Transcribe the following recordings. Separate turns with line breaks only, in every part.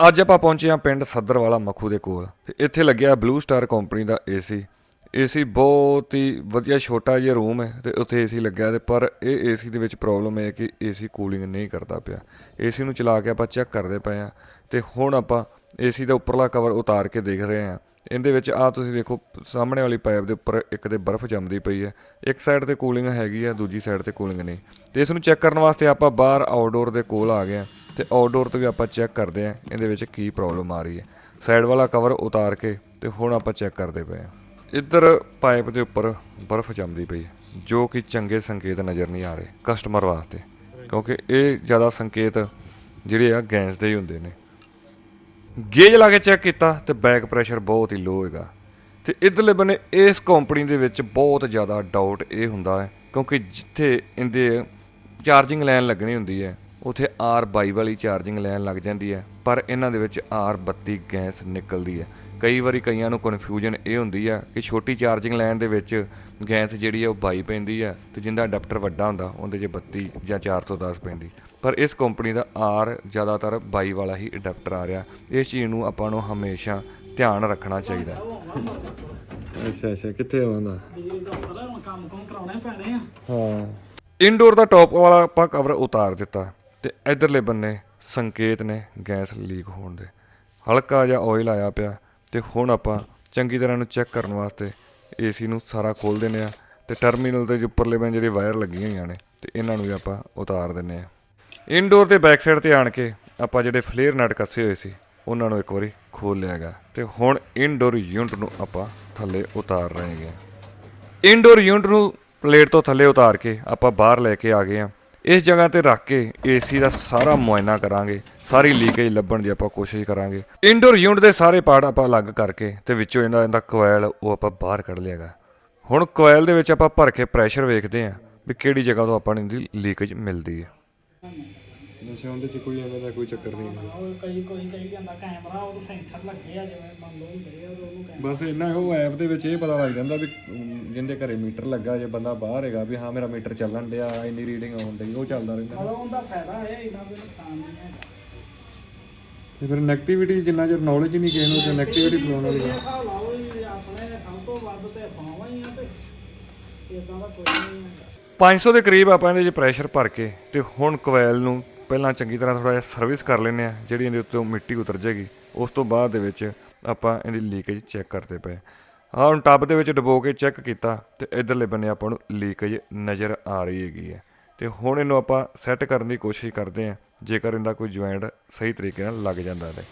ਅੱਜ ਆਪਾਂ ਪਹੁੰਚੇ ਹਾਂ ਪਿੰਡ ਸੱਦਰਵਾਲਾ ਮੱਖੂ ਦੇ ਕੋਲ ਤੇ ਇੱਥੇ ਲੱਗਿਆ ਬਲੂ ਸਟਾਰ ਕੰਪਨੀ ਦਾ ਏਸੀ ਏਸੀ ਬਹੁਤ ਹੀ ਵਧੀਆ ਛੋਟਾ ਜਿਹਾ ਰੂਮ ਹੈ ਤੇ ਉੱਥੇ ਏਸੀ ਲੱਗਿਆ ਤੇ ਪਰ ਇਹ ਏਸੀ ਦੇ ਵਿੱਚ ਪ੍ਰੋਬਲਮ ਹੈ ਕਿ ਏਸੀ ਕੂਲਿੰਗ ਨਹੀਂ ਕਰਦਾ ਪਿਆ। ਏਸੀ ਨੂੰ ਚਲਾ ਕੇ ਆਪਾਂ ਚੈੱਕ ਕਰਦੇ ਪਏ ਆ ਤੇ ਹੁਣ ਆਪਾਂ ਏਸੀ ਦਾ ਉੱਪਰਲਾ ਕਵਰ ਉਤਾਰ ਕੇ ਦੇਖ ਰਹੇ ਆ ਇਹਦੇ ਵਿੱਚ ਆ ਤੁਸੀਂ ਵੇਖੋ ਸਾਹਮਣੇ ਵਾਲੀ ਪਾਈਪ ਦੇ ਉੱਪਰ ਇੱਕ ਤੇ ਬਰਫ਼ ਜੰਮਦੀ ਪਈ ਹੈ। ਇੱਕ ਸਾਈਡ ਤੇ ਕੂਲਿੰਗ ਹੈਗੀ ਆ ਦੂਜੀ ਸਾਈਡ ਤੇ ਕੂਲਿੰਗ ਨਹੀਂ। ਤੇ ਇਸ ਨੂੰ ਚੈੱਕ ਕਰਨ ਵਾਸਤੇ ਆਪਾਂ ਬਾਹਰ ਆਊਟਡੋਰ ਦੇ ਕੋਲ ਆ ਗਏ ਆ ਤੇ ਆਊਟਡੋਰ ਤੋਂ ਵੀ ਆਪਾਂ ਚੈੱਕ ਕਰਦੇ ਆ ਇਹਦੇ ਵਿੱਚ ਕੀ ਪ੍ਰੋਬਲਮ ਆ ਰਹੀ ਹੈ। ਸਾਈਡ ਵਾਲਾ ਕਵਰ ਉਤਾਰ ਕੇ ਤੇ ਹੁਣ ਆਪਾਂ ਚੈੱਕ ਕਰਦੇ ਪਏ ਆ ਇੱਧਰ ਪਾਈਪ ਦੇ ਉੱਪਰ ਬਰਫ਼ ਜੰਮਦੀ ਪਈ ਜੋ ਕਿ ਚੰਗੇ ਸੰਕੇਤ ਨਜ਼ਰ ਨਹੀਂ ਆ ਰਹੇ ਕਸਟਮਰ ਵਾਸਤੇ, ਕਿਉਂਕਿ ਇਹ ਜ਼ਿਆਦਾ ਸੰਕੇਤ ਜਿਹੜੇ ਆ ਗੈਸ ਦੇ ਹੀ ਹੁੰਦੇ ਨੇ। ਗੇਜ ਲਾ ਕੇ ਚੈੱਕ ਕੀਤਾ ਤੇ ਬੈਕ ਪ੍ਰੈਸ਼ਰ ਬਹੁਤ ਹੀ ਲੋ ਹੈਗਾ। ਤੇ ਇਧਰਲੇ ਬੰਨੇ ਇਸ ਕੰਪਨੀ ਦੇ ਵਿੱਚ ਬਹੁਤ ਜ਼ਿਆਦਾ ਡਾਊਟ ਇਹ ਹੁੰਦਾ ਹੈ, ਕਿਉਂਕਿ ਜਿੱਥੇ ਇਹਦੇ ਚਾਰਜਿੰਗ ਲਾਈਨ ਲੱਗਣੀ ਹੁੰਦੀ ਹੈ ਉਥੇ R22 ਵਾਲੀ ਚਾਰਜਿੰਗ ਲਾਈਨ ਲੱਗ ਜਾਂਦੀ ਹੈ ਪਰ ਇਹਨਾਂ ਦੇ ਵਿੱਚ R32 ਗੈਸ ਨਿਕਲਦੀ ਹੈ। ਕਈ ਵਾਰੀ ਕਈਆਂ ਨੂੰ ਕਨਫਿਊਜ਼ਨ ਇਹ ਹੁੰਦੀ ਆ ਕਿ ਛੋਟੀ ਚਾਰਜਿੰਗ ਲਾਈਨ ਦੇ ਵਿੱਚ ਗੈਸ ਜਿਹੜੀ ਹੈ ਉਹ 22 ਪੈਂਦੀ ਆ ਤੇ ਜਿੰਦਾ ਅਡਾਪਟਰ ਵੱਡਾ ਹੁੰਦਾ ਉਹਦੇ 'ਚ 32 ਜਾਂ 410 ਪੈਂਦੀ। ਪਰ ਇਸ ਕੰਪਨੀ ਦਾ R ਜ਼ਿਆਦਾਤਰ 22 ਵਾਲਾ ਹੀ ਅਡਾਪਟਰ ਆ ਰਿਹਾ। ਇਸ ਚੀਜ਼ ਨੂੰ ਆਪਾਂ ਨੂੰ ਹਮੇਸ਼ਾ ਧਿਆਨ ਰੱਖਣਾ ਚਾਹੀਦਾ। ਅੱਛਾ ਅੱਛਾ ਕਿੱਥੇ ਆਉਂਦਾ?
ਕੰਮ ਕੰਮ ਕਰਾਉਣੇ ਪੈਣੇ ਆ।
ਹਾਂ। ਇਨਡੋਰ ਦਾ ਟੌਪ ਵਾਲਾ ਆਪਾਂ ਕਵਰ ਉਤਾਰ ਦਿੱਤਾ। ਤੇ ਇਧਰਲੇ ਬੰਨੇ ਸੰਕੇਤ ਨੇ ਗੈਸ ਲੀਕ ਹੋਣ ਦੇ। ਹਲਕਾ ਜਿਹਾ ਆਇਲ ਆਇਆ ਪਿਆ ਤੇ ਹੁਣ ਆਪਾਂ ਚੰਗੀ ਤਰ੍ਹਾਂ ਨੂੰ ਚੈੱਕ ਕਰਨ ਵਾਸਤੇ ਏਸੀ ਨੂੰ ਸਾਰਾ ਖੋਲ ਦਿੰਨੇ ਆ ਤੇ ਟਰਮੀਨਲ ਦੇ ਉੱਪਰਲੇ ਬੰਨੇ ਜਿਹੜੇ ਵਾਇਰ ਲੱਗੀਆਂ ਹੋਈਆਂ ਨੇ ਤੇ ਇਹਨਾਂ ਨੂੰ ਵੀ ਆਪਾਂ ਉਤਾਰ ਦਿੰਨੇ ਆ ਇਨਡੋਰ ਦੇ ਬੈਕ ਸਾਈਡ ਤੇ ਆਣ ਕੇ ਆਪਾਂ ਜਿਹੜੇ ਫਲੇਅਰ ਨਟ ਕੱਸੇ ਹੋਏ ਸੀ, ਉਹਨਾਂ ਨੂੰ ਇੱਕ ਵਾਰੀ ਖੋਲ ਲਿਆਗਾ ਤੇ ਹੁਣ ਇਨਡੋਰ ਯੂਨਿਟ ਨੂੰ ਆਪਾਂ ਥੱਲੇ ਉਤਾਰ ਰਹੇ ਹਾਂ। ਇਨਡੋਰ ਯੂਨਿਟ ਨੂੰ ਪਲੇਟ ਤੋਂ ਥੱਲੇ ਉਤਾਰ ਕੇ ਆਪਾਂ ਬਾਹਰ ਲੈ ਕੇ ਆ ਗਏ ਆ ਇਸ ਜਗ੍ਹਾ ਤੇ ਰੱਖ ਕੇ ਏਸੀ ਦਾ ਸਾਰਾ ਮੁਆਇਨਾ ਕਰਾਂਗੇ। ਸਾਰੀ ਲੀਕੇਜ ਲੱਭਣ ਦੀ ਆਪਾਂ ਕੋਸ਼ਿਸ਼ ਕਰਾਂਗੇ। ਇਨਡੋਰ ਯੂਨਿਟ ਦੇ ਸਾਰੇ ਪਾਰਟ ਆਪਾਂ ਅਲੱਗ ਕਰਕੇ ਤੇ ਵਿੱਚੋਂ ਇਹਦਾ ਇਹਦਾ ਕੋਇਲ ਉਹ ਆਪਾਂ ਬਾਹਰ ਕੱਢ ਲਿਆਗਾ ਹੁਣ ਕੋਇਲ ਦੇ ਵਿੱਚ ਆਪਾਂ ਭਰ ਕੇ ਪ੍ਰੈਸ਼ਰ ਵੇਖਦੇ ਆ ਵੀ ਕਿਹੜੀ ਜਗ੍ਹਾ ਤੋਂ ਆਪਾਂ ਨੂੰ ਇਹਦੀ ਲੀਕੇਜ ਮਿਲਦੀ ਹੈ। ਨਸ਼ਾ ਉਹਦੇ ਚ ਕੋਈ ਐਵੇਂ ਦਾ ਕੋਈ ਚੱਕਰ ਨਹੀਂ
ਉਹ ਕਈ ਕੋਈ ਕਈ ਜਾਂਦਾ ਕੈਮਰਾ ਉਹ ਸੈਂਸਰ ਲੱਗੇ ਆ ਜਿਵੇਂ ਬੰਦ ਹੋ ਗਏ ਆ ਤੇ ਉਹਨੂੰ ਕੈਮਰਾ
ਬਸ ਇਹਨਾਂ ਉਹ ਐਪ ਦੇ ਵਿੱਚ ਇਹ ਪਤਾ ਲੱਗ ਜਾਂਦਾ ਵੀ ਜਿਹਦੇ ਘਰੇ ਮੀਟਰ ਲੱਗਾ ਜੇ ਬੰਦਾ ਬਾਹਰ ਹੈਗਾ ਵੀ ਹਾਂ ਮੇਰਾ ਮੀਟਰ ਚੱਲਣ ਡਿਆ ਇੰਨੀ ਰੀਡਿੰਗ ਆਉਣ ਡਈ ਉਹ ਚੱਲਦਾ ਰਹਿੰਦਾ।
ਮਤਲਬ ਉਹਦਾ ਫਾਇਦਾ ਹੈ ਇਹਨਾਂ ਦੇ ਨੁਕਸਾਨ ਨਹੀਂ ਹੈ
ਤੇ ਫਿਰ ਨੈਗੇਟਿਵਿਟੀ ਜਿੰਨਾ ਚਿਰ ਨੌਲੇਜ ਨਹੀਂ ਕਿਸੇ ਨੂੰ ਤੇ ਨੈਗੇਟਿਵਿਟੀ ਫਲਾਉਣ ਵਾਲੀ
ਇਹ ਹਿਸਾਬ ਲਾਓ ਵੀ ਆਪਣੇ ਸਭ ਤੋਂ ਵੱਧ ਤੇ ਪਾਵਾਂ ਹੀ ਆ ਤੇ ਇਦਾਂ ਦਾ ਕੋਈ ਨਹੀਂ ਹੈ
500 ਦੇ ਕਰੀਬ ਆਪਾਂ ਇਹਦੇ 'ਚ ਪ੍ਰੈਸ਼ਰ ਭਰ ਕੇ ਤੇ ਹੁਣ ਕੋਇਲ ਨੂੰ ਪਹਿਲਾਂ ਚੰਗੀ ਤਰ੍ਹਾਂ ਥੋੜਾ ਜਿਹਾ ਸਰਵਿਸ ਕਰ ਲੈਂਦੇ ਆ ਜਿਹੜੀ ਇਹਦੇ ਉੱਤੇ ਮਿੱਟੀ ਉਤਰ ਜਾਏਗੀ। ਉਸ ਤੋਂ ਬਾਅਦ ਦੇ ਵਿੱਚ ਆਪਾਂ ਇਹਦੀ ਲੀਕੇਜ ਚੈੱਕ ਕਰਦੇ ਪਏ। ਆਹ ਹੁਣ ਟੱਬ ਦੇ ਵਿੱਚ ਡਬੋ ਕੇ ਚੈੱਕ ਕੀਤਾ ਤੇ ਇਧਰਲੇ ਬੰਨੇ ਆਪਾਂ ਨੂੰ ਲੀਕੇਜ ਨਜ਼ਰ ਆ ਰਹੀ ਹੈਗੀ ਹੈ। ਤੇ ਹੁਣ ਇਹਨੂੰ ਆਪਾਂ ਸੈੱਟ ਕਰਨ ਦੀ ਕੋਸ਼ਿਸ਼ ਕਰਦੇ ਆ ਜੇਕਰ ਇਹਦਾ ਕੋਈ ਜੁਆਇੰਟ ਸਹੀ ਤਰੀਕੇ ਨਾਲ ਲੱਗ ਜਾਂਦਾ ਹੈ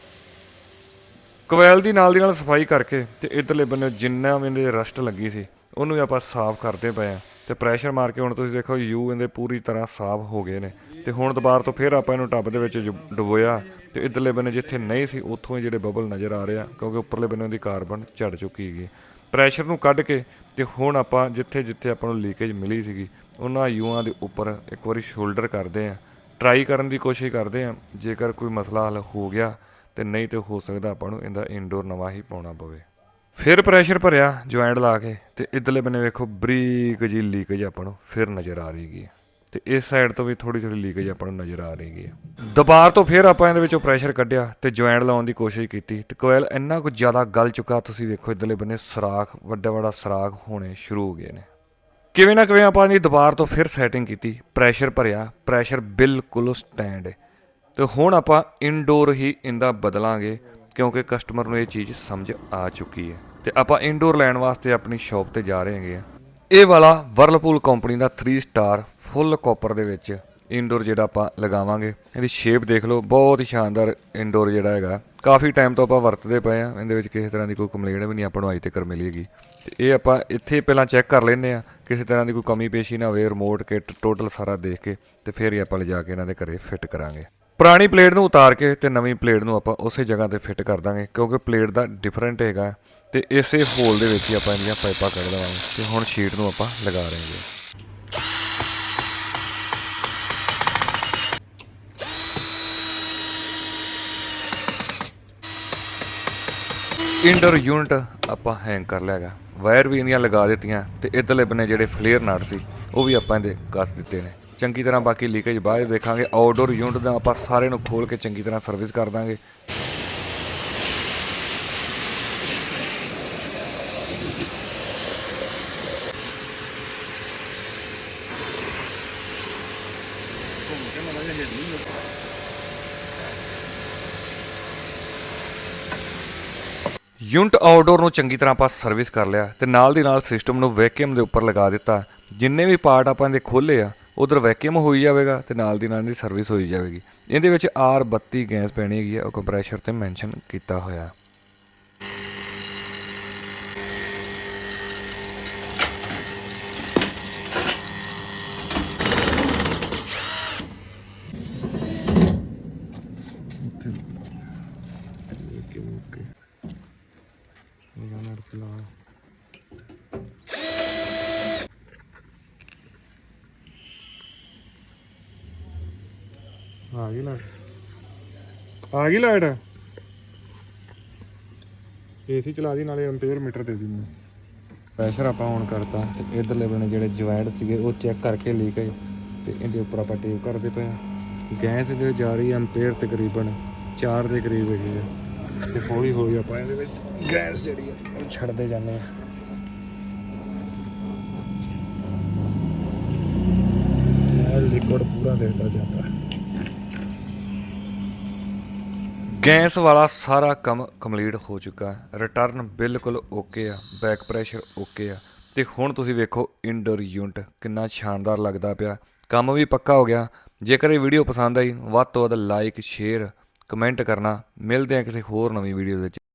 ਕੋਇਲ ਦੀ ਨਾਲ ਦੀ ਨਾਲ ਸਫ਼ਾਈ ਕਰਕੇ ਤੇ ਇਧਰਲੇ ਬੰਨੇ ਜਿੰਨਾ ਵੀ ਇਹਦੇ ਰਸਟ ਲੱਗੀ ਸੀ, ਉਹਨੂੰ ਵੀ ਆਪਾਂ ਸਾਫ਼ ਕਰਦੇ ਪਏ ਆ ਤੇ ਪ੍ਰੈਸ਼ਰ ਮਾਰ ਕੇ ਹੁਣ ਤੁਸੀਂ ਦੇਖੋ ਯੂ ਇਹਦੇ ਪੂਰੀ ਤਰ੍ਹਾਂ ਸਾਫ਼ ਹੋ ਗਏ ਨੇ। ਤੇ ਹੁਣ ਦੁਬਾਰਾ ਤੋਂ ਫਿਰ ਆਪਾਂ ਇਹਨੂੰ ਟੱਬ ਦੇ ਵਿੱਚ ਜੁ- ਡੁਬੋਇਆ ਤੇ ਇਧਰਲੇ ਬੰਨੇ ਜਿੱਥੇ ਨਹੀਂ ਸੀ, ਉੱਥੋਂ ਹੀ ਜਿਹੜੇ ਬਬਲ ਨਜ਼ਰ ਆ ਰਹੇ ਆ, ਕਿਉਂਕਿ ਉੱਪਰਲੇ ਬੰਨੇ ਦੀ ਕਾਰਬਨ ਝੜ ਚੁੱਕੀ ਹੈਗੀ। ਪ੍ਰੈਸ਼ਰ ਨੂੰ ਕੱਢ ਕੇ ਤੇ ਹੁਣ ਆਪਾਂ ਜਿੱਥੇ ਜਿੱਥੇ ਆਪਾਂ ਨੂੰ ਲੀਕੇਜ ਮਿਲੀ ਸੀਗੀ, ਉਹਨਾਂ ਯੂਆਂ ਦੇ ਉੱਪਰ ਇੱਕ ਵਾਰੀ ਸ਼ੋਲਡਰ ਕਰਦੇ ਆ। ਟਰਾਈ ਕਰਨ ਦੀ ਕੋਸ਼ਿਸ਼ ਕਰਦੇ ਆ, ਜੇਕਰ ਕੋਈ ਮਸਲਾ ਹੱਲ ਹੋ ਗਿਆ ਤੇ ਨਹੀਂ ਤੇ ਹੋ ਸਕਦਾ ਆਪਾਂ ਨੂੰ ਇਹਦਾ ਇਨਡੋਰ ਨਵਾਂ ਹੀ ਪਾਉਣਾ ਪਵੇ। ਫਿਰ ਪ੍ਰੈਸ਼ਰ ਭਰਿਆ ਜੁਆਇੰਟ ਲਾ ਕੇ ਤੇ ਇਧਰਲੇ ਬੰਨੇ ਵੇਖੋ ਬਰੀਕ ਜੀ ਲੀਕੇਜ ਆਪਾਂ ਨੂੰ ਫਿਰ ਨਜ਼ਰ ਆ ਰਹੀ ਹੈਗੀ ਹੈ। ਤੇ ਇਸ ਸਾਈਡ ਤੋਂ ਵੀ ਥੋੜੀ ਥੋੜੀ ਲੀਕੇਜ ਆਪਾਂ ਨੂੰ ਨਜ਼ਰ ਆ ਰਹੀ ਹੈਗੀ ਹੈ। ਦੁਬਾਰ ਤੋਂ ਫਿਰ ਆਪਾਂ ਇਹਦੇ ਵਿੱਚੋਂ ਪ੍ਰੈਸ਼ਰ ਕੱਢਿਆ ਤੇ ਜੁਆਇੰਟ ਲਾਉਣ ਦੀ ਕੋਸ਼ਿਸ਼ ਕੀਤੀ ਤੇ ਕੋਇਲ ਇੰਨਾ ਕੁ ਜ਼ਿਆਦਾ ਗਲ ਚੁੱਕਾ, ਤੁਸੀਂ ਵੇਖੋ ਇਧਰਲੇ ਬੰਨੇ ਸਰਾਖ, ਵੱਡਾ ਵੱਡਾ ਸਰਾਖ ਹੋਣੇ ਸ਼ੁਰੂ ਹੋ ਗਏ ਨੇ ਕਿਵੇਂ ਨਾ ਕਿਵੇਂ ਆਪਾਂ ਨੇ ਦੁਬਾਰ ਤੋਂ ਫਿਰ ਸੈਟਿੰਗ ਕੀਤੀ ਪ੍ਰੈਸ਼ਰ ਭਰਿਆ ਪ੍ਰੈਸ਼ਰ ਬਿਲਕੁਲ ਸਟੈਂਡ ਹੈ ਤੇ ਹੁਣ ਆਪਾਂ ਇਨਡੋਰ ਹੀ ਇਹਦਾ ਬਦਲਾਂਗੇ ਕਿਉਂਕਿ ਕਸਟਮਰ ਨੂੰ ਇਹ ਚੀਜ਼ ਸਮਝ ਆ ਚੁੱਕੀ ਹੈ। ਤੇ ਆਪਾਂ ਇਨਡੋਰ ਲੈਣ ਵਾਸਤੇ ਆਪਣੀ ਸ਼ਾਪ ਤੇ ਜਾ ਰਹੇ ਹੈਗੇ ਆ। ਇਹ ਵਾਲਾ ਵਰਲਪੂਲ ਕੰਪਨੀ ਦਾ 3 ਸਟਾਰ ਫੁੱਲ ਕਾਪਰ ਦੇ ਵਿੱਚ ਇਨਡੋਰ ਜਿਹੜਾ ਆਪਾਂ ਲਗਾਵਾਂਗੇ। ਇਹਦੀ ਸ਼ੇਪ ਦੇਖ ਲਓ, ਬਹੁਤ ਹੀ ਸ਼ਾਨਦਾਰ ਇਨਡੋਰ ਜਿਹੜਾ ਹੈਗਾ। ਕਾਫੀ ਟਾਈਮ ਤੋਂ ਆਪਾਂ ਵਰਤਦੇ ਪਏ ਆ, ਇਹਦੇ ਵਿੱਚ ਕਿਸੇ ਤਰ੍ਹਾਂ ਦੀ ਕੋਈ ਕੰਪਲੇਂਟ ਵੀ ਨਹੀਂ ਆਪਾਂ ਨੂੰ ਅਜੇ ਤੱਕ ਮਿਲੀ ਹੈਗੀ। ਤੇ ਇਹ ਆਪਾਂ ਇੱਥੇ ਪਹਿਲਾਂ ਚੈੱਕ ਕਰ ਲੈਂਦੇ ਆ, ਕਿਸੇ ਤਰ੍ਹਾਂ ਦੀ ਕੋਈ ਕਮੀ ਪੇਸ਼ੀ ਨਾ ਹੋਵੇ ਰਿਮੋਟ ਕਿਟ ਟੋਟਲ ਸਾਰਾ ਦੇਖ ਕੇ ਤੇ ਫਿਰ ਹੀ ਆਪਾਂ ਲਿਜਾ ਕੇ ਇਹਨਾਂ ਦੇ ਘਰੇ ਫਿੱਟ ਕਰਾਂਗੇ। ਪੁਰਾਣੀ ਪਲੇਟ ਨੂੰ ਉਤਾਰ ਕੇ ਤੇ ਨਵੀਂ ਪਲੇਟ ਨੂੰ ਆਪਾਂ ਉਸੇ ਜਗ੍ਹਾ ਤੇ ਫਿੱਟ ਕਰ ਦਾਂਗੇ, ਕਿਉਂਕਿ ਪਲੇਟ ਦਾ ਡਿਫਰੈਂਟ ਹੈਗਾ ਤੇ ਇਸੇ ਹੋਲ ਦੇ ਵਿੱਚ ਹੀ ਆਪਾਂ ਇਹਦੀਆਂ ਪਾਈਪਾਂ ਕੱਢ ਦੇਵਾਂਗੇ ਤੇ ਹੁਣ ਸ਼ੀਟ ਨੂੰ ਆਪਾਂ ਲਗਾ ਰਹੇ ਹਾਂ। ਇੰਡਰ ਯੂਨਿਟ ਆਪਾਂ ਹੈਂਗ ਕਰ ਲਿਆਗਾ ਵਾਇਰ ਵੀ ਇਹਦੀਆਂ ਲਗਾ ਦਿੱਤੀਆਂ ਤੇ ਇਧਰਲੇ ਬੰਨੇ ਜਿਹੜੇ ਫਲੇਅਰ ਨਟ ਸੀ, ਉਹ ਵੀ ਆਪਾਂ ਇਹਦੇ ਕੱਸ ਦਿੱਤੇ ਨੇ। ਚੰਗੀ ਤਰ੍ਹਾਂ ਬਾਕੀ ਲੀਕੇਜ ਬਾਅਦ ਦੇਖਾਂਗੇ। ਆਊਟਡੋਰ ਯੂਨਿਟ ਦਾ ਆਪਾਂ ਸਾਰੇ ਨੂੰ ਖੋਲ ਕੇ ਚੰਗੀ ਤਰ੍ਹਾਂ ਸਰਵਿਸ ਕਰ ਦਾਂਗੇ। ਯੂਨਿਟ ਆਊਟਡੋਰ ਨੂੰ ਚੰਗੀ ਤਰ੍ਹਾਂ ਆਪਾਂ ਸਰਵਿਸ ਕਰ ਲਿਆ ਤੇ ਨਾਲ ਦੀ ਨਾਲ ਸਿਸਟਮ ਨੂੰ ਵੈਕਿਊਮ ਦੇ ਉੱਪਰ ਲਗਾ ਦਿੱਤਾ। ਜਿੰਨੇ ਵੀ ਪਾਰਟ ਆਪਾਂ ਇਹਦੇ ਖੋਲੇ ਆ ਉਧਰ ਵੈਕਿਊਮ ਹੋਈ ਜਾਵੇਗਾ ਤੇ ਨਾਲ ਦੀ ਨਾਲ ਇਹਦੀ ਸਰਵਿਸ ਹੋਈ ਜਾਵੇਗੀ। ਇਹਦੇ ਵਿੱਚ R32 ਗੈਸ ਪੈਣੀ ਹੈਗੀ ਆ, ਉਹ ਕੰਪਰੈਸ਼ਰ ਤੇ ਮੈਂਸ਼ਨ ਕੀਤਾ ਹੋਇਆ।
ਆ ਗਈ ਲਾਈਟ। ਆ ਗਈ ਲਾਈਟ? ਏਸੀ ਚਲਾ ਦੀ, ਨਾਲੇ ਐਂਪੀਅਰ ਮੀਟਰ ਦੇ ਦੀ ਮੈਨੂੰ। ਪ੍ਰੈਸ਼ਰ ਆਪਾਂ ਔਨ ਕਰਤਾ ਤੇ ਇਧਰਲੇ ਬਣੇ ਜਿਹੜੇ ਜੁਆਇੰਟ ਸੀਗੇ, ਉਹ ਚੈੱਕ ਕਰਕੇ ਲੀਕੇਜ ਤੇ ਇਹਦੇ ਉੱਪਰ ਆਪਾਂ ਟੇਪ ਕਰਦੇ ਪਏ ਆ ਗੈਸ ਇਹਦੇ ਜਾ ਰਹੀ ਐਂਪੀਅਰ ਤਕਰੀਬਨ 4 ਦੇ ਕਰੀਬ ਹੈਗੀ ਆ ਤੇ ਹੌਲੀ ਹੌਲੀ ਆਪਾਂ ਇਹਦੇ ਵਿੱਚ ਗੈਸ ਜਿਹੜੀ ਆ ਉਹ ਛੱਡਦੇ ਜਾਂਦੇ ਆ ਲਿਕਵਿਡ ਪੂਰਾ ਦੇਖਦਾ ਜਾਂਦਾ।
ਗੈਸ ਵਾਲਾ ਸਾਰਾ ਕੰਮ ਕੰਪਲੀਟ ਹੋ ਚੁੱਕਾ ਹੈ। ਰਿਟਰਨ ਬਿਲਕੁਲ ਓਕੇ ਆ ਬੈਕ ਪ੍ਰੈਸ਼ਰ ਓਕੇ ਆ। ਤੇ ਹੁਣ ਤੁਸੀਂ ਵੇਖੋ ਇਨਡੋਰ ਯੂਨਿਟ ਕਿੰਨਾ ਸ਼ਾਨਦਾਰ ਲੱਗਦਾ ਪਿਆ। ਕੰਮ ਵੀ ਪੱਕਾ ਹੋ ਗਿਆ। ਜੇਕਰ ਇਹ ਵੀਡੀਓ ਪਸੰਦ ਆਈ, ਵੱਧ ਤੋਂ ਵੱਧ ਲਾਈਕ ਸ਼ੇਅਰ ਕਮੈਂਟ ਕਰਨਾ। ਮਿਲਦੇ ਆ ਕਿਸੇ ਹੋਰ ਨਵੀਂ ਵੀਡੀਓ ਵਿੱਚ।